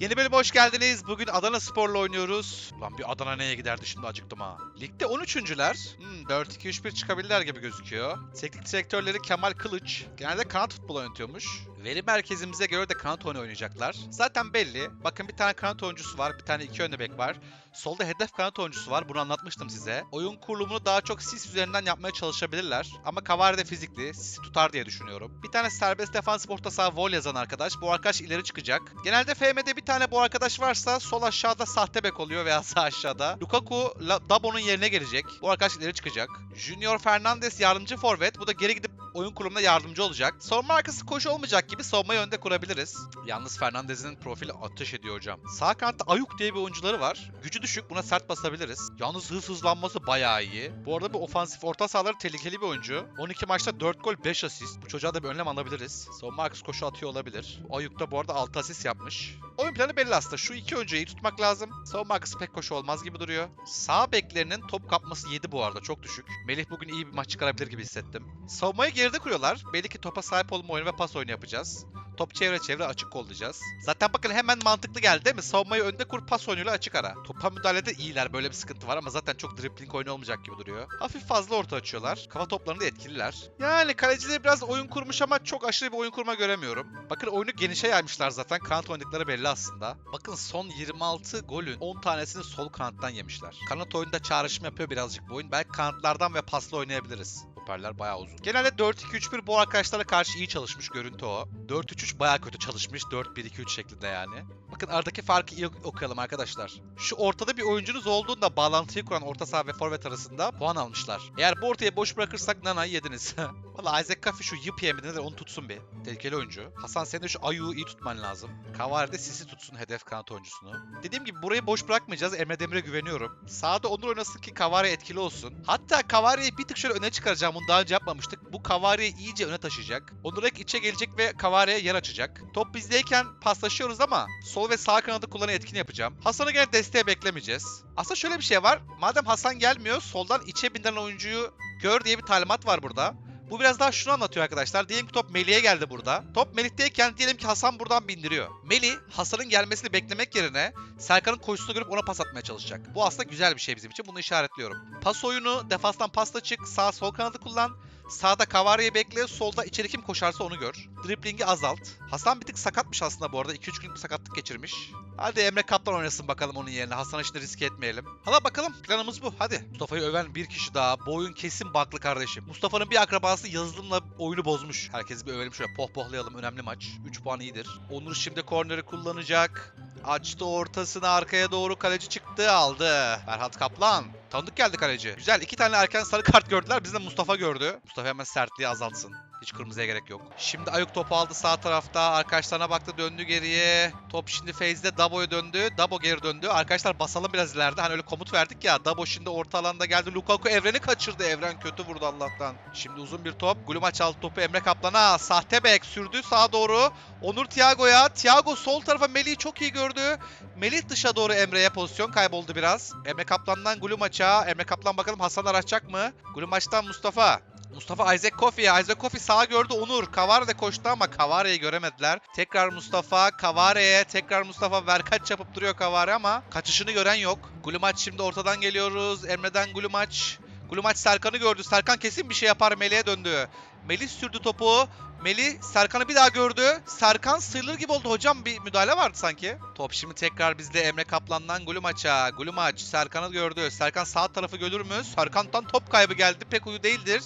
Yeni bölüme hoş geldiniz. Bugün Adana Spor'la oynuyoruz. Lan bir Adana neye giderdi şimdi acıktım ha. Ligde 13'üncüler. Hmm, 4-2-3-1 çıkabilirler gibi gözüküyor. Teknik direktörleri Kemal Kılıç. Genelde kanat futbolu yönetiyormuş. Veri merkezimize göre de kanat oyunu oynayacaklar. Zaten belli. Bakın bir tane kanat oyuncusu var, bir tane iki önde bek var. Solda hedef kanat oyuncusu var. Bunu anlatmıştım size. Oyun kurulumunu daha çok sis üzerinden yapmaya çalışabilirler. Ama Kavari de fizikli. Sisi tutar diye düşünüyorum. Bir tane serbest defansif orta saha vol yazan arkadaş. Bu arkadaş ileri çıkacak. Genelde FM'de bir tane bu arkadaş varsa sol aşağıda sahte bek oluyor veya sağ aşağıda. Lukaku Dabo'nun yerine gelecek. Bu arkadaş ileri çıkacak. Junior Fernandes yardımcı forvet. Bu da geri gidip oyun kurulumuna yardımcı olacak. Savunma arkası koşu olmayacak gibi savunmayı önde kurabiliriz. Yalnız Fernandez'in profili ateş ediyor hocam. Sağ kanatta Ayuk diye bir oyuncuları var. Gücü düşük buna sert basabiliriz. Yalnız hız hızlanması bayağı iyi. Bu arada bu ofansif orta sahaları tehlikeli bir oyuncu. 12 maçta 4 gol 5 asist. Bu çocuğa da bir önlem alabiliriz. Savunma arkası koşu atıyor olabilir. Ayuk da bu arada 6 asist yapmış. Oyun planı belli aslında. Şu iki oyuncuyu iyi tutmak lazım. Savunma arkası pek koşu olmaz gibi duruyor. Sağ beklerinin top kapması 7 bu arada. Çok düşük. Melih bugün iyi bir maç çıkarabilir gibi hissettim. Savunmayı geride kuruyorlar. Belli ki topa sahip olma oyunu ve pas oyunu yapacağız. Top çevre çevre açık kollayacağız. Zaten bakın hemen mantıklı geldi değil mi? Savunmayı önde kur pas oyunuyla açık ara. Topa müdahalede iyiler böyle bir sıkıntı var ama zaten çok dribbling oyunu olmayacak gibi duruyor. Hafif fazla orta açıyorlar. Kafa toplarında etkililer. Yani kalecileri biraz oyun kurmuş ama çok aşırı bir oyun kurma göremiyorum. Bakın oyunu genişe yaymışlar zaten. Kanat oynadıkları belli aslında. Bakın son 26 golün 10 tanesini sol kanattan yemişler. Kanat oyunda çağrışım yapıyor birazcık bu oyun. Belki kanatlardan ve pasla oynayabiliriz. Stoperler bayağı uzun. Genelde 4-2-3-1 bu arkadaşlara karşı iyi çalışmış görüntü o. 4-3-3 bayağı kötü çalışmış. 4-1-2-3 şeklinde yani. Bakın aradaki farkı iyi ok- okuyalım arkadaşlar. Şu ortada bir oyuncunuz olduğunda bağlantıyı kuran orta saha ve forvet arasında puan almışlar. Eğer bu ortayı boş bırakırsak Nana'yı yediniz. Valla Isaac Kafi şu Yipiye mi nedir onu tutsun bir. Tehlikeli oyuncu. Hasan sen de şu Ayu'yu iyi tutman lazım. Kavari de Sisi tutsun hedef kanat oyuncusunu. Dediğim gibi burayı boş bırakmayacağız. Emre Demir'e güveniyorum. Sağda Onur oynasın ki Kavari etkili olsun. Hatta Kavari'yi bir tık şöyle öne çıkaracağım. Bunu daha önce yapmamıştık. Bu Kavari'yi iyice öne taşıyacak. Onur ek içe gelecek ve Kavari'ye yer açacak. Top bizdeyken paslaşıyoruz ama sol ve sağ kanadı kullanı etkin yapacağım. Hasan'ı gene desteğe beklemeyeceğiz. Aslında şöyle bir şey var. Madem Hasan gelmiyor soldan içe bindiren oyuncuyu gör diye bir talimat var burada. Bu biraz daha şunu anlatıyor arkadaşlar. Diyelim ki top Melih'e geldi burada. Top Melih'teyken diyelim ki Hasan buradan bindiriyor. Melih Hasan'ın gelmesini beklemek yerine Serkan'ın koşusunu görüp ona pas atmaya çalışacak. Bu aslında güzel bir şey bizim için. Bunu işaretliyorum. Pas oyunu defastan pasta çık. Sağ sol kanadı kullan. Sağda Kavari'yi bekle. Solda içeri kim koşarsa onu gör. Driblingi azalt. Hasan bir tık sakatmış aslında bu arada. 2-3 gün bir sakatlık geçirmiş. Hadi Emre Kaplan oynasın bakalım onun yerine. Hasan'a şimdi riske etmeyelim. Hala bakalım planımız bu. Hadi. Mustafa'yı öven bir kişi daha. Bu oyun kesin baklı kardeşim. Mustafa'nın bir akrabası yazılımla oyunu bozmuş. Herkesi bir övelim şöyle pohpohlayalım. Önemli maç. 3 puan iyidir. Onur şimdi korneri kullanacak. Açtı ortasını arkaya doğru kaleci çıktı aldı. Ferhat Kaplan. Tanıdık geldi kaleci. Güzel iki tane erken sarı kart gördüler. Biz de Mustafa gördü. Mustafa hemen sertliği azaltsın. Hiç kırmızıya gerek yok. Şimdi Ayuk topu aldı sağ tarafta. Arkadaşlarına baktı döndü geriye. Top şimdi Feyz'de Dabo'ya döndü. Dabo geri döndü. Arkadaşlar basalım biraz ileride. Hani öyle komut verdik ya. Dabo şimdi orta alanda geldi. Lukaku Evren'i kaçırdı. Evren kötü vurdu Allah'tan. Şimdi uzun bir top. Gulumaç aldı topu Emre Kaplan'a. Sahte bek sürdü sağa doğru. Onur Thiago'ya. Thiago sol tarafa Melih'i çok iyi gördü. Melih dışa doğru Emre'ye pozisyon kayboldu biraz. Emre Kaplan'dan Gulumaç'a. Emre Kaplan bakalım Hasan araçacak mı? Gulumaç'tan Mustafa. Mustafa Isaac Kofi'ye. Isaac Kofi sağa gördü Onur. Kavare de koştu ama Kavare'yi göremediler. Tekrar Mustafa Kavare'ye. Tekrar Mustafa verkaç yapıp duruyor Kavare ama kaçışını gören yok. Gulumaç şimdi ortadan geliyoruz. Emre'den Gulumaç. Gulumaç Serkan'ı gördü. Serkan kesin bir şey yapar Melih'e döndü. Melih sürdü topu. Melih Serkan'ı bir daha gördü. Serkan sıyrılır gibi oldu hocam. Bir müdahale vardı sanki. Top şimdi tekrar bizde Emre Kaplan'dan Gulumaç'a. Gulumaç Serkan'ı gördü. Serkan sağ tarafı görür mü? Serkan'dan top kaybı geldi. Pek uyu değildir.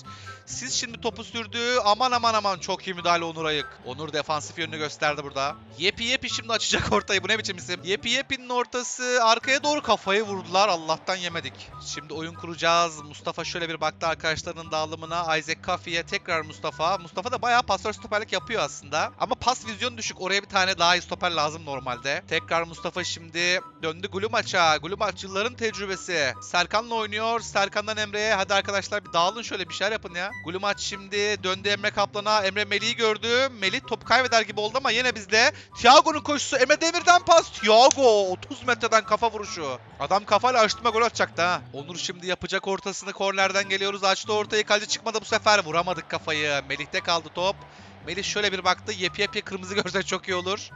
Siz şimdi topu sürdü. Aman aman aman çok iyi müdahale Onur Ayık. Onur defansif yönünü gösterdi burada. Yepi Yepi şimdi açacak ortayı. Bu ne biçim isim? Yepi Yepi'nin ortası arkaya doğru kafayı vurdular. Allah'tan yemedik. Şimdi oyun kuracağız. Mustafa şöyle bir baktı arkadaşlarının dağılımına. Isaac Kafi'ye tekrar Mustafa. Mustafa da bayağı pasör stoperlik yapıyor aslında. Ama pas vizyonu düşük. Oraya bir tane daha iyi stoper lazım normalde. Tekrar Mustafa şimdi döndü Gulumaç'a. Gulumaç yılların tecrübesi. Serkan'la oynuyor. Serkan'dan Emre'ye. Hadi arkadaşlar bir dağılın şöyle bir şeyler yapın ya. Gulumaç şimdi döndü Emre Kaplan'a. Emre Melih'i gördü. Melih topu kaybeder gibi oldu ama yine bizde. Thiago'nun koşusu. Emre Demir'den pas. Thiago 30 metreden kafa vuruşu. Adam kafayla açtırma gol atacaktı ha. Onur şimdi yapacak ortasını. Kornerden geliyoruz. Açtı ortayı. Kaleci çıkmadı bu sefer. Vuramadık kafayı. Melih'te kaldı top. Melih şöyle bir baktı. Yepi kırmızı görse çok iyi olur.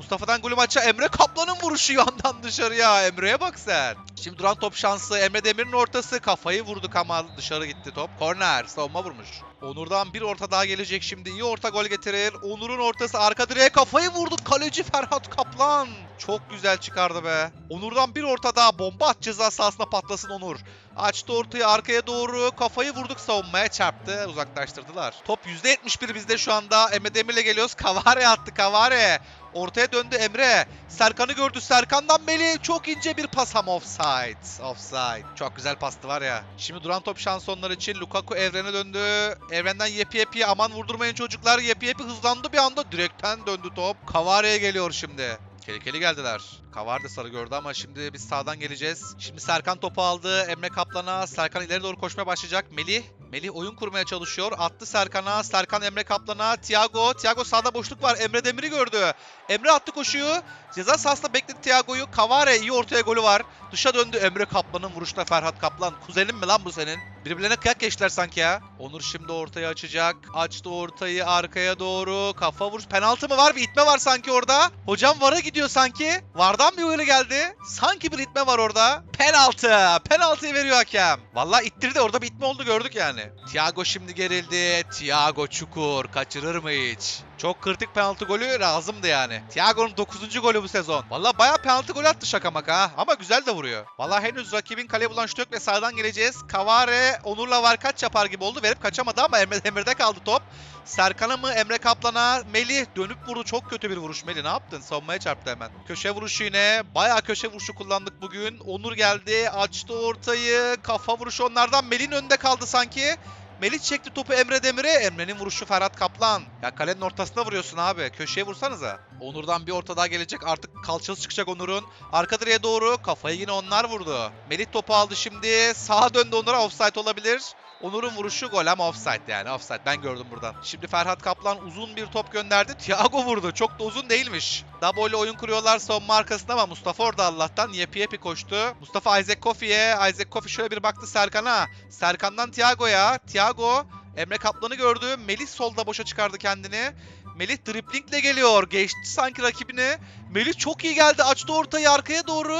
Mustafa'dan golü maça Emre Kaplan'ın vuruşu yandan dışarıya. Emre'ye bak sen. Şimdi duran top şansı. Emre Demir'in ortası. Kafayı vurduk ama dışarı gitti top. Korner. Savunma vurmuş. Onur'dan bir orta daha gelecek şimdi. İyi orta gol getirir. Onur'un ortası arka direğe kafayı vurdu. Kaleci Ferhat Kaplan. Çok güzel çıkardı be. Onur'dan bir orta daha. Bomba at ceza sahasına patlasın Onur. Açtı ortayı arkaya doğru. Kafayı vurduk savunmaya çarptı. Uzaklaştırdılar. Top %71 bizde şu anda. Emre Demir'le geliyoruz. Kavare attı Kavare. Ortaya döndü Emre. Serkan'ı gördü. Serkan'dan Melih. Çok ince bir pas ama offside. Offside. Çok güzel pastı var ya. Şimdi duran top şansı onlar için. Lukaku evrene döndü. Evrenden yepi yepi. Aman vurdurmayın çocuklar. Yepi yepi hızlandı bir anda. Direkten döndü top. Kavare'ye geliyor şimdi. Tehlikeli geldiler. Kavar da sarı gördü ama şimdi biz sağdan geleceğiz. Şimdi Serkan topu aldı. Emre Kaplan'a. Serkan ileri doğru koşmaya başlayacak. Melih. Melih oyun kurmaya çalışıyor. Attı Serkan'a. Serkan Emre Kaplan'a. Thiago. Thiago sağda boşluk var. Emre Demir'i gördü. Emre attı koşuyu. Ceza sahasında bekledi Thiago'yu. Kavare iyi ortaya golü var. Dışa döndü Emre Kaplan'ın vuruşuna Ferhat Kaplan. Kuzenin mi lan bu senin? Birbirlerine kıyak geçtiler sanki ya. Onur şimdi ortaya açacak. Açtı ortayı arkaya doğru. Kafa vuruş. Penaltı mı var? Bir itme var sanki orada. Hocam VAR'a gidiyor sanki. VAR'dan bir uyarı geldi. Sanki bir itme var orada. Penaltı. Penaltıyı veriyor hakem. Vallahi ittirdi. Orada bir itme oldu gördük yani. Thiago şimdi gerildi. Thiago çukur. Kaçırır mı hiç? Çok kritik penaltı golü lazımdı yani. Thiago'nun 9. golü bu sezon. Vallahi bayağı penaltı golü attı şaka maka ha. Ama güzel de vuruyor. Vallahi henüz rakibin kaleye bulan şut yok ve sağdan geleceğiz. Kavare Onur'la var kaç yapar gibi oldu. Verip kaçamadı ama Emre Demir'de kaldı top. Serkan'a mı Emre Kaplan'a Melih dönüp vurdu. Çok kötü bir vuruş Melih ne yaptın? Savunmaya çarptı hemen. Köşe vuruşu yine. Bayağı köşe vuruşu kullandık bugün. Onur geldi. Açtı ortayı. Kafa vuruşu onlardan. Melih'in önünde kaldı sanki. Melih çekti topu Emre Demir'e. Emre'nin vuruşu Ferhat Kaplan. Ya kalenin ortasına vuruyorsun abi. Köşeye vursanıza. Onur'dan bir orta daha gelecek. Artık kalçası çıkacak Onur'un. Arka direğe doğru. Kafayı yine onlar vurdu. Melih topu aldı şimdi. Sağa döndü Onur'a. Offside olabilir. Onur'un vuruşu gol ama offside yani offside ben gördüm buradan. Şimdi Ferhat Kaplan uzun bir top gönderdi. Thiago vurdu. Çok da uzun değilmiş. Double oyun kuruyorlar savunma arkasında ama Mustafa orada Allah'tan yepi yepi koştu. Mustafa Isaac Kofi'ye. Isaac Kofi şöyle bir baktı Serkan'a. Serkan'dan Thiago'ya. Thiago Emre Kaplan'ı gördü. Melih solda boşa çıkardı kendini. Melih driplingle geliyor. Geçti sanki rakibini. Melih çok iyi geldi. Açtı ortayı arkaya doğru.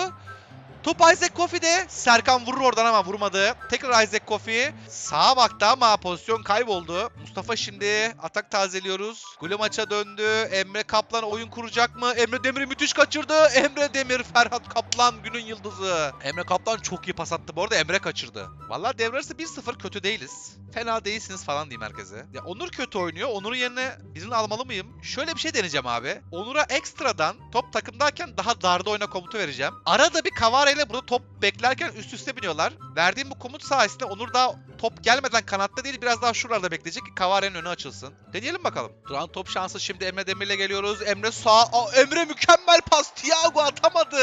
Top Isaac Kofi'de. Serkan vurur oradan ama vurmadı. Tekrar Isaac Kofi. Sağa baktı ama pozisyon kayboldu. Mustafa şimdi atak tazeliyoruz. Golü maça döndü. Emre Kaplan oyun kuracak mı? Emre Demir'i müthiş kaçırdı. Emre Demir, Ferhat Kaplan günün yıldızı. Emre Kaplan çok iyi pas attı bu arada. Emre kaçırdı. Vallahi devre arası 1-0 kötü değiliz. Fena değilsiniz falan diyeyim herkese. Ya Onur kötü oynuyor. Onur'un yerine birini almalı mıyım? Şöyle bir şey deneyeceğim abi. Onur'a ekstradan top takımdayken daha darda oyna komutu vereceğim. Arada bir Kavare ile burada top beklerken üst üste biniyorlar. Verdiğim bu komut sayesinde Onur daha top gelmeden kanatta değil biraz daha şuralarda bekleyecek ki Kavare'nin önü açılsın. Deneyelim bakalım. Duran top şansı şimdi Emre Demir'le geliyoruz. Emre sağ. Aa, Emre mükemmel pas. Thiago atamadı.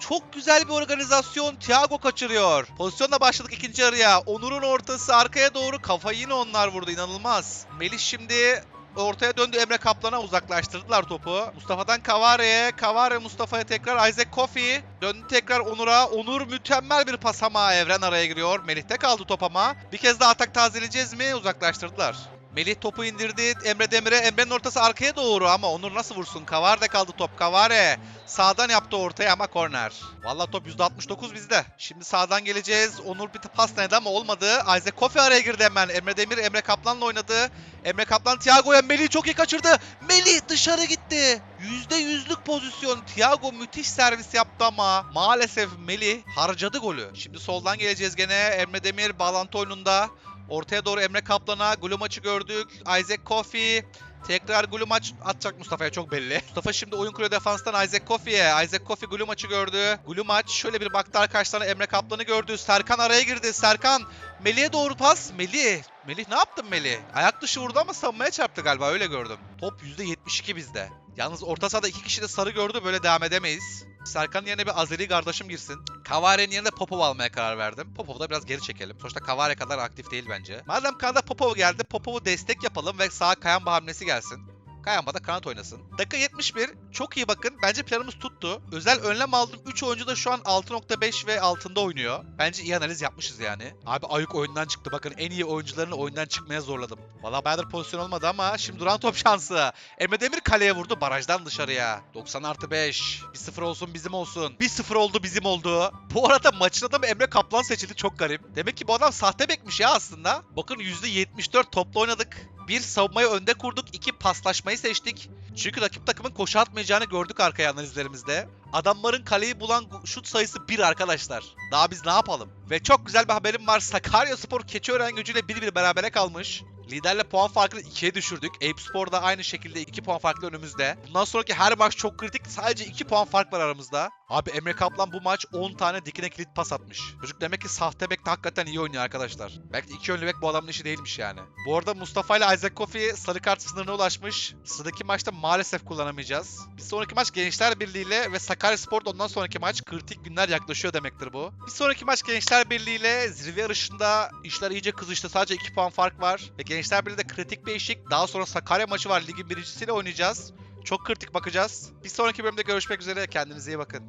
Çok güzel bir organizasyon. Thiago kaçırıyor. Pozisyonla başladık ikinci yarıya. Onur'un ortası arkaya doğru. Kafayı yine onlar vurdu. İnanılmaz. Melih şimdi Ortaya döndü Emre Kaplan'a uzaklaştırdılar topu. Mustafa'dan Kavare'ye. Kavare Mustafa'ya tekrar Isaac Kofi. Döndü tekrar Onur'a. Onur mükemmel bir pas ama Evren araya giriyor. Melih'te kaldı top ama. Bir kez daha atak tazeleyeceğiz mi? Uzaklaştırdılar. Melih topu indirdi Emre Demir'e. Emre'nin ortası arkaya doğru ama Onur nasıl vursun? Kavare'de kaldı top. Kavare. Sağdan yaptı ortaya ama korner. Valla top %69 bizde. Şimdi sağdan geleceğiz. Onur bir pas denedi ama olmadı. Isaac Kofi araya girdi hemen. Emre Demir Emre Kaplan'la oynadı. Emre Kaplan Thiago'ya Melih çok iyi kaçırdı. Melih dışarı gitti. %100'lük pozisyon. Thiago müthiş servis yaptı ama maalesef Melih harcadı golü. Şimdi soldan geleceğiz gene. Emre Demir bağlantı oyununda. Ortaya doğru Emre Kaplan'a golü maçı gördük. Isaac Kofi. Tekrar golü maç atacak Mustafa'ya çok belli. Mustafa şimdi oyun kuruyor defanstan Isaac Kofi'ye. Isaac Kofi golü maçı gördü. Golü maç şöyle bir baktı arkadaşlarına Emre Kaplan'ı gördü. Serkan araya girdi. Serkan Melih'e doğru pas. Melih. Melih ne yaptın Melih? Ayak dışı vurdu ama savunmaya çarptı galiba öyle gördüm. Top %72 bizde. Yalnız orta sahada iki kişi de sarı gördü böyle devam edemeyiz. Serkan'ın yerine bir Azeri kardeşim girsin. Kavare'nin yerine Popov almaya karar verdim. Popov'u da biraz geri çekelim. Sonuçta Kavare kadar aktif değil bence. Madem kanada Popov geldi, Popov'u destek yapalım ve sağa kayan hamlesi gelsin. Kayamba da kanat oynasın. Dakika 71. Çok iyi bakın. Bence planımız tuttu. Özel önlem aldım. 3 oyuncu da şu an 6.5 ve altında oynuyor. Bence iyi analiz yapmışız yani. Abi Ayuk oyundan çıktı. Bakın en iyi oyuncularını oyundan çıkmaya zorladım. Valla bayağıdır pozisyon olmadı ama şimdi duran top şansı. Emre Demir kaleye vurdu barajdan dışarıya. 90 artı 5. 1-0 olsun bizim olsun. 1-0 oldu bizim oldu. Bu arada maçın adamı Emre Kaplan seçildi çok garip. Demek ki bu adam sahte bekmiş ya aslında. Bakın %74 topla oynadık. Bir savunmayı önde kurduk, iki paslaşmayı seçtik. Çünkü rakip takımın koşu atmayacağını gördük arkaya analizlerimizde. Adamların kaleyi bulan şut sayısı 1 arkadaşlar. Daha biz ne yapalım? Ve çok güzel bir haberim var. Sakaryaspor Keçiören gücüyle 1-1 berabere kalmış. Liderle puan farkını 2'ye düşürdük. Eyüp Spor da aynı şekilde 2 puan farklı önümüzde. Bundan sonraki her maç çok kritik. Sadece 2 puan fark var aramızda. Abi Emre Kaplan bu maç 10 tane dikine kilit pas atmış. Çocuk demek ki sahte bek de hakikaten iyi oynuyor arkadaşlar. Belki de iki yönlü bek bu adamın işi değilmiş yani. Bu arada Mustafa ile Isaac Kofi sarı kart sınırına ulaşmış. Sıradaki maçta maalesef kullanamayacağız. Bir sonraki maç Gençler Birliği ile ve Sakaryaspor da ondan sonraki maç kritik günler yaklaşıyor demektir bu. Bir sonraki maç Gençler Birliği ile zirve yarışında işler iyice kızıştı. Sadece 2 puan fark var. Ve Gençler Birliği'de kritik bir eşik. Daha sonra Sakarya maçı var. Ligin birincisiyle oynayacağız. Çok kritik bakacağız. Bir sonraki bölümde görüşmek üzere. Kendinize iyi bakın.